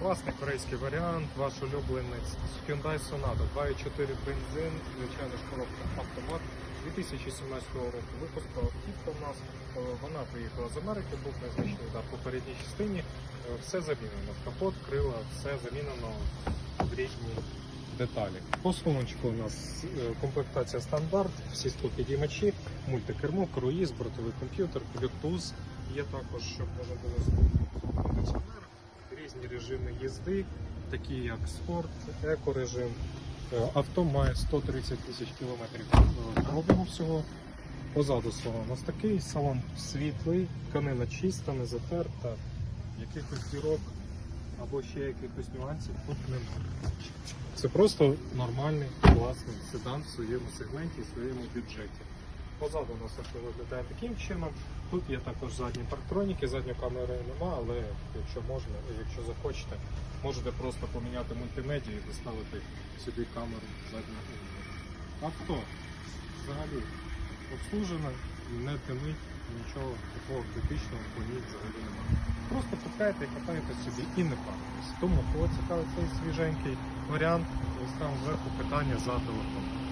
Класний корейський варіант, ваш улюбленець Hyundai Sonata 2.4 бензин, звичайно ж коробка автомат 2017 року. Випуску автівка у нас е, вона приїхала з Америки, був незначний удар по передній частині. Е, Все замінено. Капот, крила, все замінено в різні деталі. По салончику у нас е, комплектація стандарт, всі стопідіймачі, мультикермо, круїз, бортовий комп'ютер, Bluetooth. Є також, щоб можна було режими їзди, такі як спорт, екорежим. Е, Авто має 130 тисяч кілометрів е, пробігу всього. Позаду салон у нас такий салон світлий, тканина чиста, не затерта, якихось дірок або ще якихось нюансів тут немає. Це просто нормальний, класний седан в своєму сегменті, в своєму бюджеті. Позаду нас авто виглядає таким чином. Тут є також задні парктроніки, задньої камери нема, але якщо можна, якщо захочете, можете просто поміняти мультимедію і доставити сюди камеру заднього. Авто взагалі обслужене, не димить, нічого такого критичного по ній взагалі немає. Просто купляєте і катаєте собі і не паритесь. Тому кого цікавить цей свіженький варіант, ось там зверху питання за телефон.